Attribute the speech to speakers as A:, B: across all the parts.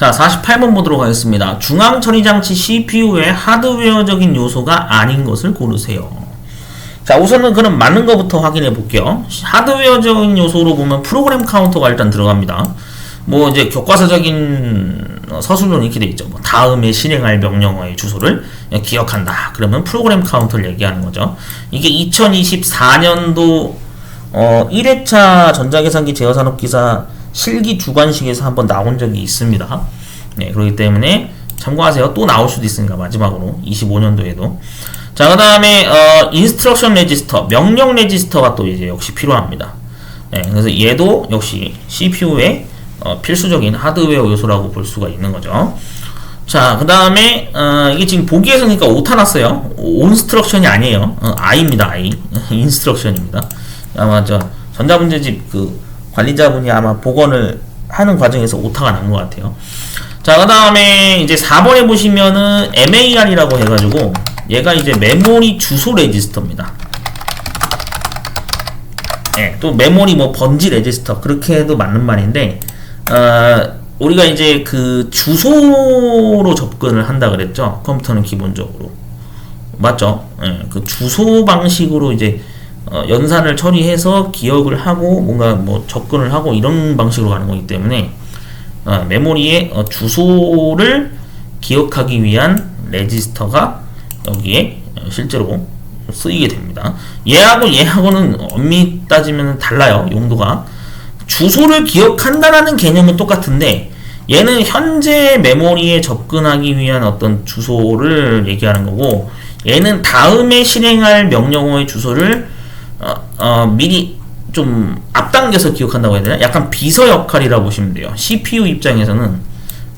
A: 자, 48번 보도록 하겠습니다. 중앙 처리 장치 CPU의 하드웨어적인 요소가 아닌 것을 고르세요. 자, 우선은 그럼 맞는 것부터 확인해 볼게요. 하드웨어적인 요소로 보면 프로그램 카운터가 일단 들어갑니다. 뭐 이제 교과서적인 어, 서술로는 이렇게 돼 있죠. 뭐 다음에 실행할 명령어의 주소를 기억한다. 그러면 프로그램 카운터를 얘기하는 거죠. 이게 2024년도 어 1회차 전자계산기 제어산업기사 실기 주관식에서 한번 나온 적이 있습니다. 네, 그렇기 때문에 참고하세요. 또 나올 수도 있으니까 마지막으로 25년도에도. 자, 그 다음에 어 인스트럭션 레지스터, 명령 레지스터가 또 이제 역시 필요합니다. 네, 그래서 얘도 역시 CPU의 어, 필수적인 하드웨어 요소라고 볼 수가 있는 거죠. 자, 그 다음에, 어, 이게 지금 보기에서 그러니까 오타 났어요. 온스트럭션이 아니에요. 어, I입니다, I. 인스트럭션입니다. 아마 저 전자문제집 그 관리자분이 아마 복원을 하는 과정에서 오타가 난 것 같아요. 자, 그 다음에 이제 4번에 보시면은 MAR이라고 해가지고 얘가 이제 메모리 주소 레지스터입니다. 네, 또 메모리 뭐 번지 레지스터 그렇게 해도 맞는 말인데 어, 우리가 이제 그 주소로 접근을 한다 그랬죠. 컴퓨터는 기본적으로 맞죠. 예, 그 주소 방식으로 이제 어, 연산을 처리해서 기억을 하고 뭔가 뭐 접근을 하고 이런 방식으로 가는 거기 때문에 어, 메모리의 어, 주소를 기억하기 위한 레지스터가 여기에 실제로 쓰이게 됩니다. 얘하고 얘하고는 엄밀히 따지면 달라요. 용도가. 주소를 기억한다라는 개념은 똑같은데 얘는 현재 메모리에 접근하기 위한 어떤 주소를 얘기하는 거고 얘는 다음에 실행할 명령어의 주소를 어, 어, 미리 좀 앞당겨서 기억한다고 해야 되나? 약간 비서 역할이라고 보시면 돼요. CPU 입장에서는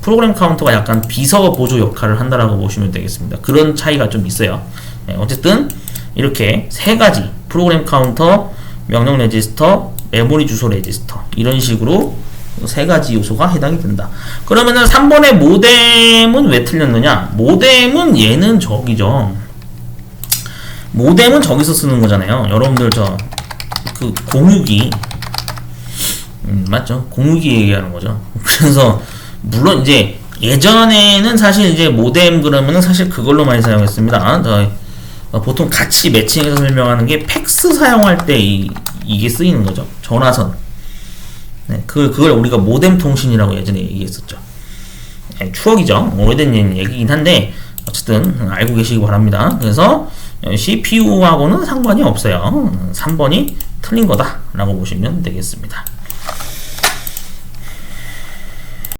A: 프로그램 카운터가 약간 비서 보조 역할을 한다라고 보시면 되겠습니다. 그런 차이가 좀 있어요. 네, 어쨌든 이렇게 세 가지 프로그램 카운터, 명령 레지스터, 메모리 주소 레지스터 이런 식으로 세 가지 요소가 해당이 된다. 그러면은 3번의 모뎀은 왜 틀렸느냐? 모뎀은 얘는 저기죠. 모뎀은 저기서 쓰는 거잖아요. 여러분들 저 그 공유기 음, 맞죠? 공유기 얘기하는 거죠. 그래서 물론 이제 예전에는 사실 이제 모뎀 그러면은 사실 그걸로 많이 사용했습니다. 저 어, 보통 같이 매칭해서 설명하는 게 팩스 사용할 때 이, 이게 쓰이는 거죠. 전화선. 네, 그, 그걸 우리가 모뎀 통신이라고 예전에 얘기했었죠. 네, 추억이죠. 오래된 얘기긴 한데, 어쨌든 알고 계시기 바랍니다. 그래서 CPU하고는 상관이 없어요. 3번이 틀린 거다라고 보시면 되겠습니다.